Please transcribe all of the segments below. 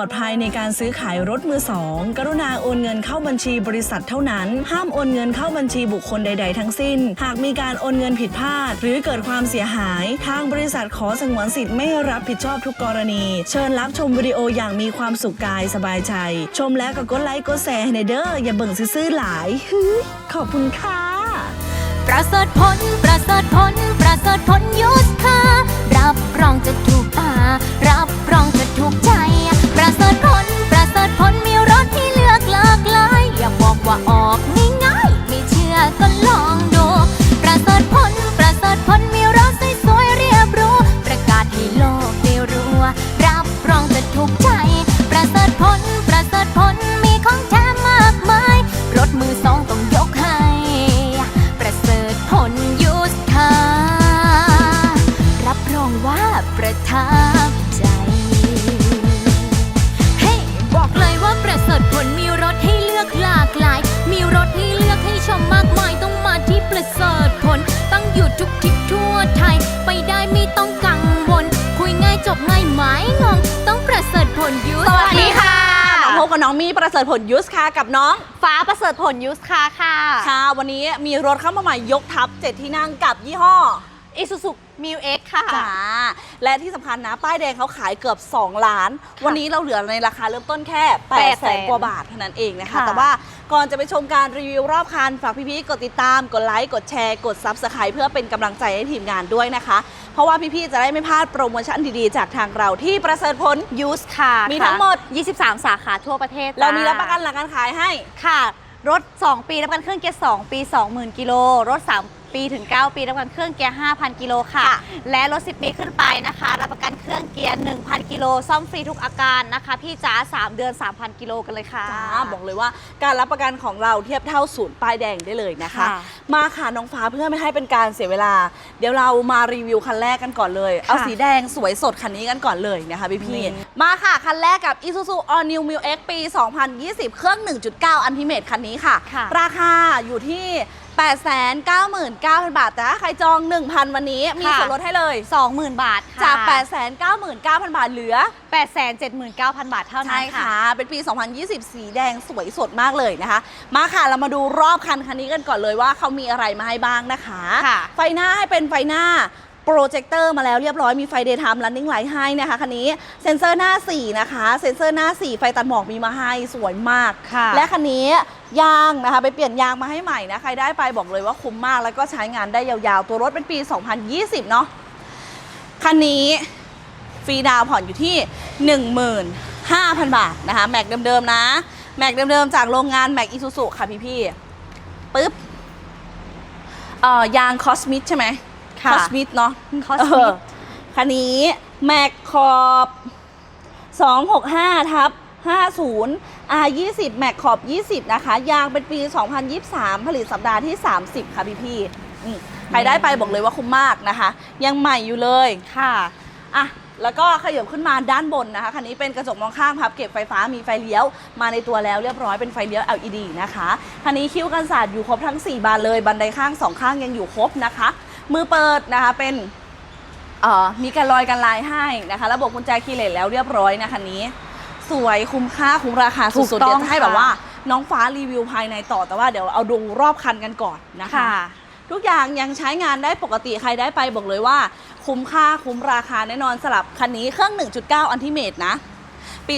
ลอดภัยในการซื้อขายรถมือสองกรุณาโอนเงินเข้าบัญชีบริษัทเท่านั้น ห้ามโอนเงินเข้าบัญชีบุคคลใด ๆ ทั้งสิ้น หากมีการโอนเงินผิดพลาด หรือเกิดความเสียหาย ทางบริษัทขอสงวนสิทธิ์ไม่รับผิดชอบทุกกรณี เชิญรับชมวิดีโออย่างมีความสุขกายสบายใจ ชมแล้วก็กดไลค์กดแชร์ให้ในเด้ออย่าเบิ่งซื่อๆหลายฮขอบคุณค่ะประเสริฐผลประเสริฐผลประเสริฐผลยุ ระเสริฐผลยุสค่ะกับน้องฟ้าประเสริฐผลยุสคาค่ะ ค่ะ วันนี้มีรถเข้ามาใหม่ยกทัพเจ็ดที่นั่งกับยี่ห้ออิสุสุมิวเอ็กค่ะจ้าและที่สำคัญนะ ป้ายแดงเขาขายเกือบ 2 ล้าน วันนี้เราเหลือในราคาเริ่มต้นแค่8 0 0แสน800,000กว่าบาทเท่านั้นเองนะคะค่ะแต่ว่าก่อนจะไปชมการรีวิวรอบคัน ฝากพี่ๆ กดติดตาม กดไลค์ กดแชร์ กด Subscribe เพื่อเป็นกำลังใจให้ทีมงานด้วยนะคะเพ ราะว่าพี่ๆจะได้ไม่พลาดโปรโมชั่นดีๆ จากทางเราที่ประเสริฐผลยูสค่ะมีทั้งหมด 23 สาขาทั่วประเทศเรามีจ้รับประกันหลังการขายให้ค่ะ รถ 2 ปีรับประกันเครื่องเกียร์2ปี 20,000 กิโลรถ 3 ปีถึง 9 ปีรับประกันเครื่องเกียร์ 5,000 กิโลค่ะค่ะ และรถ 10 ปีขึ้นไปนะคะ รับประกันเครื่องเกียร์ 1,000 กิโลซ่อมฟรีทุกอาการนะคะ พี่จ๋า3 เดือน 3,000 กิโลกันเลยค่ะจ้าบอกเลยว่าการรับประกันของเราเทียบเท่าศูนย์ป้ายแดงได้เลยนะคะค่ะมาค่ะน้องฟ้าเพื่อไม่ให้เป็นการเสียเวลา เดี๋ยวเรามารีวิวคันแรกกันก่อนเลย เอาสีแดงสวยสดคันนี้กันก่อนเลยนะคะพี่พี่ๆมาค่ะคันแรกกับ Isuzu All New m i l X ปี 2020 เครื่อง 1.9 อัน i ิเม e คันนี้ค่ะค่ะ ราคาอยู่ที่ 899,000 บาท แต่ถ้าใครจอง 1,000 วันนี้มีส่วนลดให้เลย 20,000 บาทค่ะจาก 899,000 บาทเหลือ 879,000 บาทเท่านั้ใช่นค่ะ ค่ะ เป็นปี 2020 สีแดงสวยสดมากเลยนะคะ มาค่ะ เรามาดูรอบคันคันนี้กันก่อนเลยว่าเขามีอะไรมาให้บ้างนะคะ ค่ะ ไฟหน้าให้เป็นไฟหน้า โปรเจคเตอร์มาแล้วเรียบร้อยมีไฟ daytime running light ให้นะคะคันนี้เซ็นเซอร์หน้า 4 นะคะ เซ็นเซอร์หน้า 4 ไฟตัดหมอกมีมาให้สวยมาก ค่ะและคันนี้ยางนะคะ ไปเปลี่ยนยางมาให้ใหม่นะใครได้ไปบอกเลยว่าคุ้มมากแล้วก็ใช้งานได้ยาวๆ ตัวรถเป็นปี 2020 เนาะคันนี้ฟรีดาวน์ผ่อนอยู่ที่ 15,000 บาทนะคะแม็กเดิมๆนะ แม็กเดิมๆจากโรงงานแม็กอีซูซูค่ะพี่ๆปึ๊บเอ่อยางคอสมิ c ใช่ไหม ค่ะคอสมิ c เนาะ Cosmic เออคันนี้แม็กขอบ265ทับ50 R 20 แม็กขอบ 20 นะคะ ยางเป็นปี 2023 ผลิตสัปดาห์ที่ 30 ค่ะพี่ๆอืมใครได้ไปบอกเลยว่าคุ้มมากนะคะ ยังใหม่อยู่เลยค่ะอะแล้วก็ขยับขึ้นมาด้านบนนะคะ คันนี้เป็นกระจกมองข้างพับเก็บไฟฟ้ามีไฟเลี้ยว มาในตัวแล้วเรียบร้อยเป็นไฟเลี้ยว LED นะคะ คันนี้คิ้วกันศาสตร์อยู่ครบทั้ง 4 บานเลย บันไดข้างสองข้างยังอยู่ครบนะคะ มือเปิดนะคะเป็นเอ่อมีการลอยกันลายให้นะคะ ระบบกุญแจคีย์เลสแล้วเรียบร้อยนะคันนี้ สวยคุ้มค่าคุ้มราคาถูสุดกๆต้เดี๋อยงวจะให้ค่ะแบบว่า น้องฟ้ารีวิวภายในต่อแต่ว่าเดี๋ยวเอาดูรอบคันกันก่อนนะคะค่ะทุกอย่างยังใช้งานได้ปกติใครได้ไปบอกเลยว่า คุ้มค่าคุ้มราคาแน่นอนสลับคันนี้เครื่อง 1.9 อันติเมตนะ ปี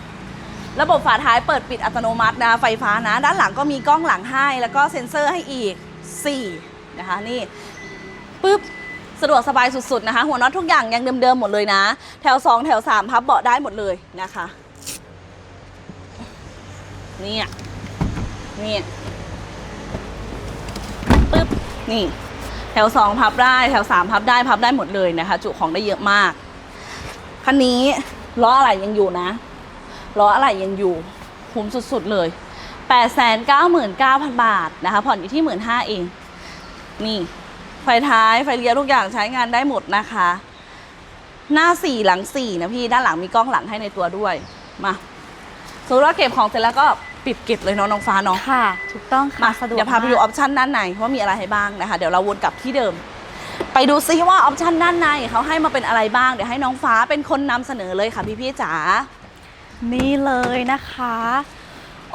2020 ระบบฝาท้ายเปิดปิดอัตโนมัตินะไฟฟ้านะ ด้านหลังก็มีกล้องหลังให้ แล้วก็เซ็นเซอร์ให้อีก 4 นะคะนี่ปึ๊บสะดวกสบายสุดๆนะคะ หัวน็อตทุกอย่างยังเดิมๆหมดเลยนะ แถว 2 แถว 3 พับเบาะได้หมดเลยนะคะเนี่ยนี่ปึ๊บนี่แถว 2 พับได้แถว 3 พับได้พับได้หมดเลยนะคะ จุของได้เยอะมากคันนี้ล้ออะไรยังอยู่นะล้ออะไรยังอยู่คุ้มสุดๆเลย 899,000 บาทนะคะ ผ่อนอยู่ที่ 15,000เอง นี่ ไฟท้ายไฟเลี้ยวทุกอย่างใช้งานได้หมดนะคะ หน้า4หลัง4นะพี่ด้านหลังมีกล้องหลังให้ในตัวด้วยมาสมมติว่าเก็บของเสร็จแล้วก็ปิดเก็บเลยเนาะน้องฟ้าเนาะค่ะ ถูกต้องค่ะมาสะดวกเดี๋ยวพาไปดูอมอปชันด้านในว่ามีอะไรให้บ้างนะคะเดี๋ยวเราวนกลับที่เดิม ไปดูซิว่าออปชันด้านในเขาให้มาเป็นอะไรบ้างเดี๋ยวให้น้องฟ้าเป็นคนนำเสนอเลยค่ะพี่ๆจ๋านี่เลยนะคะ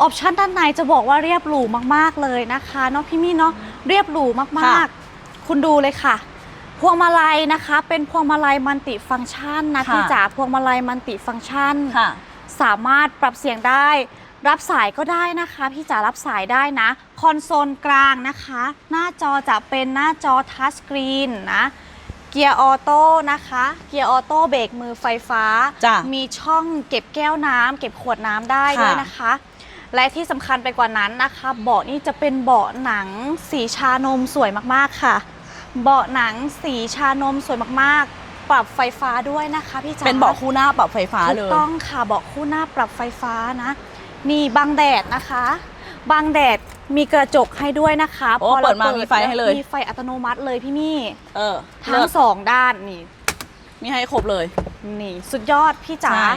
ออปชันด้านในจะบอกว่าเรียบหรูมากๆเลยนะคะเนาะพี่มี่เนาะเรียบหรูมากค่ะๆคุณดูเลยค่ะ พวงมาลัยนะคะ เป็นพวงมาลัยมัลติฟังก์ชันนะค่ะ พี่จ๋าพวงมาลัยมัลติฟังก์ชัน ค่ะ สามารถปรับเสียงได้ รับสายก็ได้นะคะ พี่จ๋ารับสายได้นะ คอนโซลกลางนะคะ หน้าจอจะเป็นหน้าจอทัชสกรีนนะ เกียร์ออโต้นะคะ เกียร์ออโต้เบรกมือไฟฟ้า จ้ะมีช่องเก็บแก้วน้ำเก็บขวดน้ำได้ค่ะด้วยนะคะ และที่สำคัญไปกว่านั้นนะคะ เบาะนี่จะเป็นเบาะหนังสีชานมสวยมากๆค่ะ เบาะหนังสีชานมสวยมากๆ ปรับไฟฟ้าด้วยนะคะพี่จ๋าเป็นเบาะคู่หน้าปรับไฟฟ้าถูเลกยต้องค่ะเบาะคู่หน้าปรับไฟฟ้านะมีบังแดดนะคะ บังแดดมีกระจกให้ด้วยนะคะโอ้พอรเปิดมามีไฟให้เลยมีไฟอัตโนมัติเลยพี่มี่เออทั้เลิงศสองด้านนี่มีให้ครบเลย นี่ สุดยอดพี่จ๋าใช่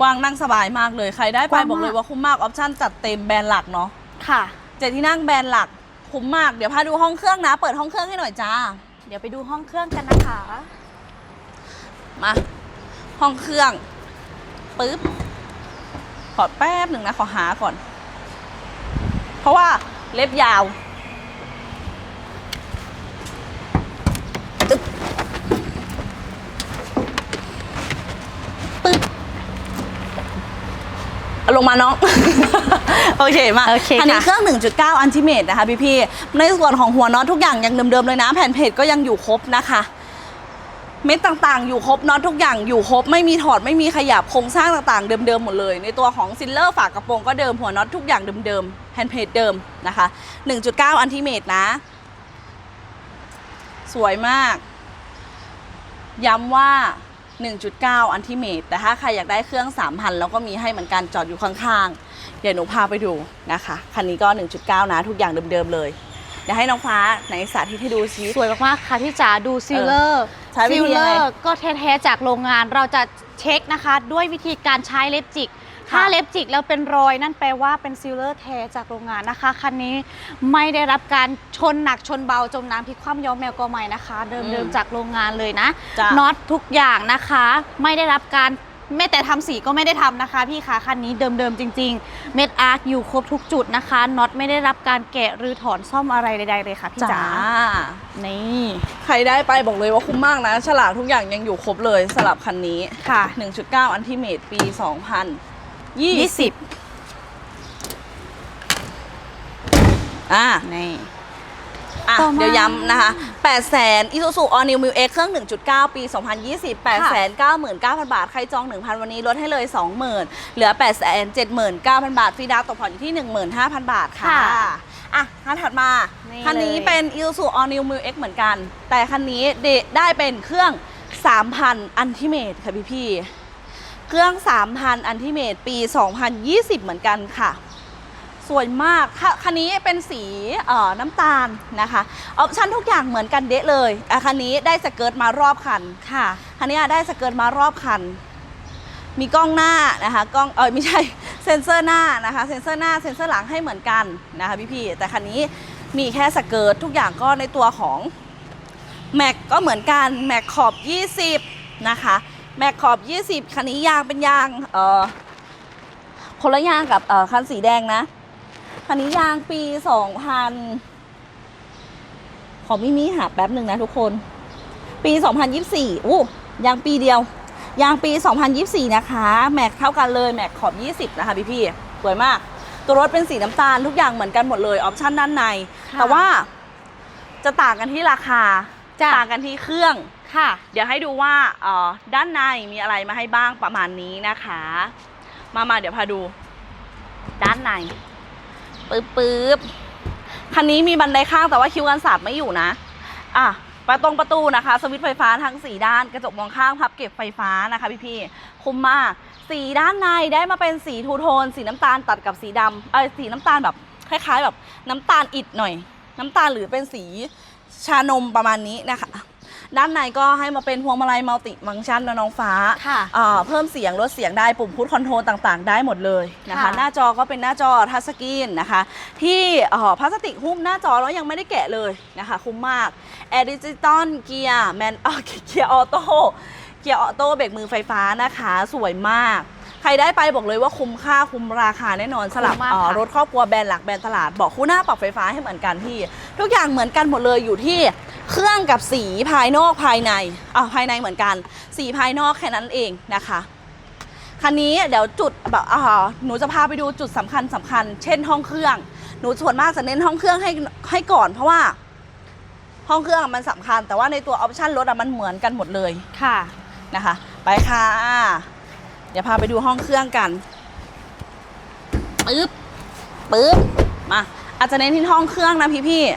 กว้างนั่งสบายมากเลยใครได้กไปว้างบอกเลยมาก ว่าคุ้มมากออปชั่นจัดเต็มแบรนด์หลักเนาะค่ะ เจ็ดที่นั่งแบรนด์หลักคุ้มมากเดี๋ยวพาดูห้องเครื่องนะ เปิดห้องเครื่องให้หน่อยจ้าเดี๋ยวไปดูห้องเครื่องกันนะคะมาห้องเครื่องปึ๊บขอแป๊บหนึ่งนะขอหาก่อน เพราะว่าเล็บยาวตึ๊บปึ๊บเอา ลงมาน้อง โอเคมาโอเคอันนี้ค่ะ เครื่อง 1.9 อันติเมตนะคะพี่พี่ๆในส่วนของหัวน็อตทุกอย่างยังเดิมๆเลยนะ แผ่นเพจก็ยังอยู่ครบนะคะ เม็ดต่างๆ อยู่ครบน็อตทุกอย่างอยู่ครบ ไม่มีถอดไม่มีขยับโครงสร้างต่างๆ เดิมๆหมดเลย ในตัวของซิลเลอร์ฝากระโปรงก็เดิมหัวน็อตทุกอย่างเดิมๆแฮนด์เพจเดิมนะคะ 1.9 อันติเมตรนะ สวยมาก ย้ำว่า 1.9 อันติเมตร แต่ถ้าใครอยากได้เครื่อง 3,000 แล้วก็มีให้เหมือนกันจอดอยู่ข้างๆ เดี๋ยวหนูพาไปดูนะคะ คันนี้ก็ 1.9 นะ ทุกอย่างเดิมๆเลย เดี๋ยวให้น้องฟ้าไหนสาธิตให้ดูซิสวยมากๆค่ะพี่จ๋าดูซิลเลอร์ใช้วิซิธีลยัเลงอไง ร์ก็แท้ๆจากโรงงานเราจะเช็คนะคะ ด้วยวิธีการใช้เล็บจิกค่ะ ถ้าเล็บจิกแล้วเป็นรอยนั่นแปลว่าเป็นซิลเลอร์แท้จากโรงงานนะคะ คันนี้ไม่ได้รับการชนหนักชนเบาจมน้ำพลิกคว่ำย้อมแมวก็ไม่นะคะ เดิมๆจากโรงงานเลยนะจ้ะ น็อตทุกอย่างนะคะ ไม่ได้รับการแม้แต่ทำสีก็ไม่ได้ทำนะคะ พี่คะคันนี้เดิมๆจริง ๆ เม็ดอาร์คอยู่ครบทุกจุดนะคะน็อตไม่ได้รับการแกะหรือถอนซ่อมอะไรใดๆเลยค่ะพี่จ๋านี่ใครได้ไปบอกเลยว่าคุ้มมากนะ ฉลากทุกอย่างยังอยู่ครบเลยสำหรับคันนี้ ค่ะ 1.9 อันติเมตปี 2020 20อ่า นี่ อะ ต่อมาเดี๋ยวย้ำนะคะ 8 0 0 0 0 Isuzu All New Mu X เครื่อง 1.9 ปี 2020 8 9 9 0 0 0 บาท ใครจอง 1,000 วันนี้ลดให้เลย 20,000 เหลือ 8 7 9 0 0 0 บาท ฟรีดาวน์ตกผ่อนอยู่ที่ 15,000 บาทค่ะ ค่ะอะ คันถัดมา นี่คันนี้เลย เป็น Isuzu All New Mu X เหมือนกัน แต่คันนี้เดได้เป็นเครื่อง 3,000 อันติเมตค่ะพี่พี่ๆ เครื่อง 3,000 อันติเมตปี 2020 เหมือนกันค่ะสวยมากคันนี้เป็นสีน้ำตาลนะคะออปชั่นทุกอย่างเหมือนกันเดะเลยคันนี้ได้สเกิร์ตมารอบคันค่ะคันนี้ได้สเกิร์ตมารอบคัน มีกล้องหน้านะคะกล้องเออไม่ใช่เซ็นเซอร์หน้านะคะเซ็นเซอร์หน้าเซ็นเซอร์หลังให้เหมือนกันนะคะพี่ๆแต่คันนี้มีแค่สเกิร์ตทุกอย่างก็ในตัวของแม็กก็เหมือนกันแม็กขอบ 20 นะคะ แม็กขอบ 20 คันนี้ยางเป็นยางเออคนละยางกับเออคันสีแดงนะ คันนี้ยางปี 2000 ขอมิมิหาแป๊บหนึ่งนะทุกคน ปี 2024อู้ยางปีเดียวยางปี 2024 นะคะ แม็กเท่ากันเลย แม็กขอบ 20 นะคะพี่พี่ๆสวยมาก ตัวรถเป็นสีน้ำตาลทุกอย่างเหมือนกันหมดเลย ออปชั่นด้านในค่ะแต่ว่าจะต่างกันที่ราคา จ้ะ ต่างกันที่เครื่อง ค่ะ เดี๋ยวให้ดูว่าเอ่อด้านในมีอะไรมาให้บ้างประมาณนี้นะคะ มามาเดี๋ยวพาดู ด้านในปึ๊บปึ๊บคันนี้มีบันไดข้างแต่ว่าคิวกันศาสตร์ไม่อยู่นะ อะประตรงประตูนะคะ สวิตช์ไฟฟ้าทั้งสี่ด้าน กระจกมองข้างพับเก็บไฟฟ้านะคะพี่พี่ๆคุ้มมาก สีด้านในได้มาเป็นสีทูโทน สีน้ำตาลตัดกับสีดำเออสีน้ำตาลแบบคล้ายๆแบบน้ำตาลอิดหน่อย น้ำตาลหรือเป็นสีชานมประมาณนี้นะคะ ด้านในก็ให้มาเป็นพวงมาลัยมัลติฟังก์ชันนะน้องฟ้าค่ะอ่าเพิ่มเสียงลดเสียงได้ปุ่มพุทคอนโทรลต่างๆ ได้หมดเลยนะคะค่ะหน้าจอก็เป็นหน้าจอทัชสกรีนนะคะ ที่เอ่อพลาสติกหุ้มหน้าจอแล้วยังไม่ได้แกะเลยนะคะ คุ้มมากแอร์ดิจิตอลเกียร์แมนเออเกียร์ออโต้เกียร์ออโต้เบรกมือไฟฟ้านะคะ สวยมากใครได้ไปบอกเลยว่าคุ้มค่าคุ้มราคาแน่นอนสลับคุ้มมากเอ่อค่ะรถครอบครัวแบรนด์หลักแบรนด์ตลาดบอกคู่หน้าปรับไฟฟ้าให้เหมือนกันพี่ ทุกอย่างเหมือนกันหมดเลยอยู่ที่ เครื่องกับสีภายนอกภายในอ่าภายในเหมือนกัน สีภายนอกแค่นั้นเองนะคะคันนี้เดี๋ยวจุดแบบอ่าหนูจะพาไปดูจุดสำคัญสำคัญ เช่นห้องเครื่อง หนูส่วนมากจะเน้นห้องเครื่องให้ให้ก่อน เพราะว่าห้องเครื่องอะมันสำคัญ แต่ว่าในตัวออปชันรถอะมันเหมือนกันหมดเลยค่ะนะคะ ไปค่ะ เดี๋ยวพาไปดูห้องเครื่องกันปึ๊บปึ๊บมาอาจจะเน้นที่ห้องเครื่องนะพี่พี่ๆ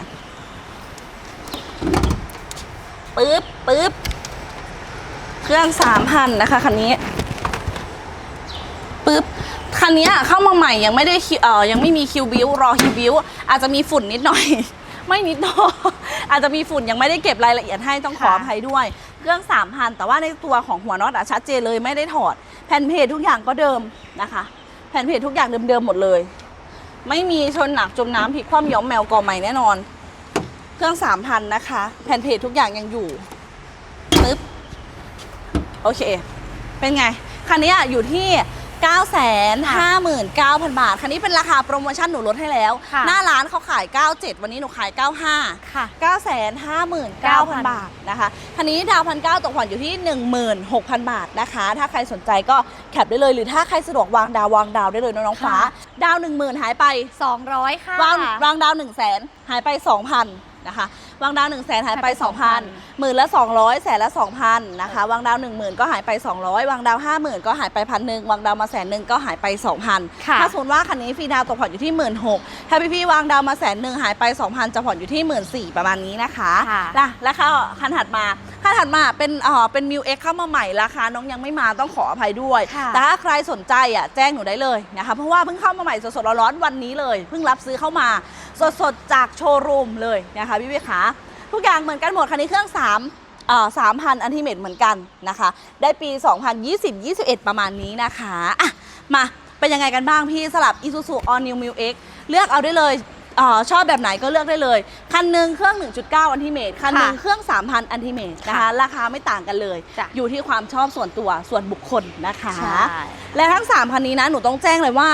ปึ๊บปึ๊บเครื่องสามพันนะคะคันนี้ปึ๊บคันนี้เข้ามาใหม่ยังไม่ได้คิวเอ่อยังไม่มีคิวบิวรอคิวบิวอาจจะมีฝุ่นนิดหน่อย ไม่นิดหน่อยอาจจะมีฝุ่นยังไม่ได้เก็บรายละเอียดให้ต้องขออค่ะภัยด้วยเครื่อง3,000แต่ว่าในตัวของหัวน็อตอะชัดเจนเลยไม่ได้ถอด แผ่นเพจทุกอย่างก็เดิมนะคะ แผ่นเพจทุกอย่างเดิมๆหมดเลย ไม่มีชนหนักจมน้ำพลิกคว่ำย้อมแมวกอใหม่แน่นอน เครื่อง3,000นะคะ แผ่นเพจทุกอย่างยังอยู่ปึ๊บโอเค เป็นไง คันนี้อะอยู่ที่ 959,000 บาท คันนี้เป็นราคาโปรโมชั่นหนูลดให้แล้วค่ะหน้าร้านเขาขาย 97 วันนี้หนูขาย 95 ค่ะ 959,000 บาทนะคะ คันนี้ดาวพันเก้าตกผ่อนอยู่ที่ 16,000 บาทนะคะ ถ้าใครสนใจก็แคปได้เลย หรือถ้าใครสะดวกวางดาววางดาวได้เลยนะน้องฟ้าค่ะดาว 10,000 หายไป 200 ค่ะ วางวางดาว 1 0 0 0 0แสนหายไป 2,000 นะคะวางดาว1 0 0 0 0แสนหายไปหายไป 2,000หมื่นละ 200 แสนละ 2,000นะคะวางดาว 10,000 ก็หายไป 200 วางดาว 50,000 ก็หายไปพันหนึ่งวางดาวมาแสนหนึ่งก็หายไป 2,000 ค่ะถ้าสมมติว่าคันนี้ฟรีดาวตกผ่อนอยู่ที่ 1 6ื่นถ้าพี่พี่ๆวางดาวมาแสนหนึ่งหายไป 2,000 จะผ่อนอยู่ที่ 1 4ื่นประมาณนี้นะคะค่ะ ล่ะแล้วก็คันถัดมา คันถัดมาเป็นเอ่อเป็นมิวเอ็กเข้ามาใหม่ราคาน้องยังไม่มาต้องขออภัยด้วย ค่ะแต่ถ้าใครสนใจอะแจ้งหนูได้เลยนะคะเพราะว่าเพิ่งเข้ามาใหม่สดๆร้อนๆวันนี้เลย เพิ่งรับซื้อเข้ามาสดๆจากโชว์รูมเลยนะคะพี่พี่ขาทุกอย่างเหมือนกันหมดคันนี้เครื่อง3เอ่อ3,000อันติเมตเหมือนกันนะคะ ได้ปี 2020-21 ประมาณนี้นะคะอะมาเป็นยังไงกันบ้างพี่สลับ Isuzu All New Mu X เลือกเอาได้เลย เออชอบแบบไหนก็เลือกได้เลย คันหนึ่งเครื่อง 1.9 อันติเมตคันหนึ่งค่ะเครื่อง 3,000 อันติเมตนะคะราคาไม่ต่างกันเลย จ้ะอยู่ที่ความชอบส่วนตัวส่วนบุคคลนะคะ ใช่ และทั้ง 3 คันนี้นะ หนูต้องแจ้งเลยว่า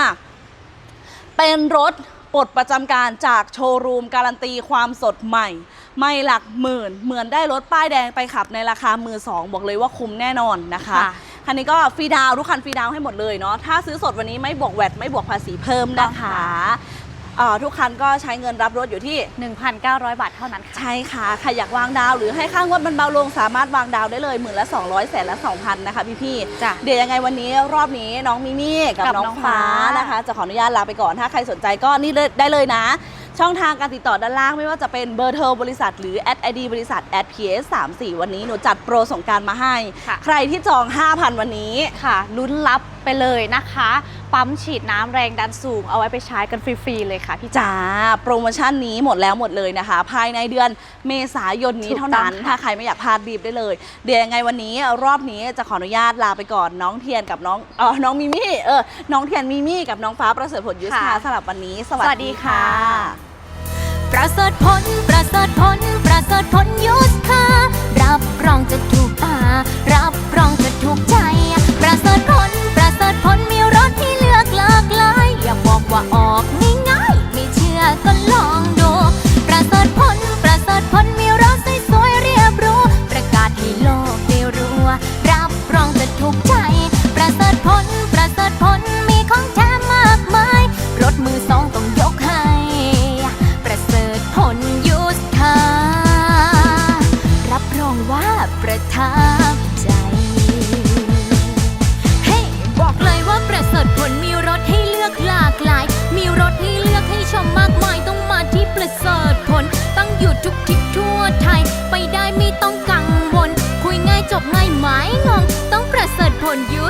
เป็นรถปลดประจำการจากโชว์รูมการันตีความสดใหม่ ไม่หลักหมื่น เหมือนได้รถป้ายแดงไปขับในราคามือสองบอกเลยว่าคุ้มแน่นอนนะคะ ค่ะ คันนี้ก็ฟรีดาวน์ทุกคันฟรีดาวน์ให้หมดเลยเนาะถ้าซื้อสดวันนี้ไม่บวกแวตไม่บวกภาษีเพิ่มนะคะ เอ่อทุกคันก็ใช้เงินรับรถอยู่ที่ 1,900 บาทเท่านั้นค่ะ ใช่ค่ะใครอยากวางดาวหรือให้ค่างวดมันเบาลงสามารถวางดาวได้เลยหมื่นละ200แสนละ2,000นะคะพี่ๆจ้ะเดี๋ยวยังไงวันนี้รอบนี้น้องมิมี่กับกับน้องน้องฟ้าฟ้าน นะคะ จะขออนุญาตลาไปก่อนถ้าใครสนใจก็นี่เลยได้เลยนะ ช่องทางการติดต่อด้านล่างไม่ว่าจะเป็นเบอร์โทรบริษัท หรือ at id บริษัท at ps 3 4วันนี้หนูจัดโปรสงกรารมาให้ ค่ะ ใครที่จอง 5,000 วันนี้ ค่ะลุ้นรับไปเลยนะคะ ปั๊มฉีดน้ำแรงดันสูง เอาไว้ไปใช้กันฟรีๆเลยค่ะพี่จ๋า จ้าโปรโมชั่นนี้หมดแล้วหมดเลยนะคะ ภายในเดือนเมษายนนี้ถูกเท่านั้นต้องค่ะ ถ้าใครไม่อยากพลาดรีบได้เลย เดี๋ยวยังไงวันนี้รอบนี้จะขออนุญาตลาไปก่อนน้องเทียนกับน้องเออน้องมิมี่เออน้องเทียนมิมี่กับน้องฟ้าประเสริฐผลยุทธาค่ะสำหรับวันนี้สสวัวัสสดีดีค่ะ ค่ะ ประเสริฐผล ประเสริฐผล ประเสริฐผลยุทธารับรองจะถูกตา 分了。 ทุกทิศทั่วไทย ไปได้ไม่ต้องกังวล คุยง่ายจบง่ายหมายงง ต้องประเสริฐผลยุ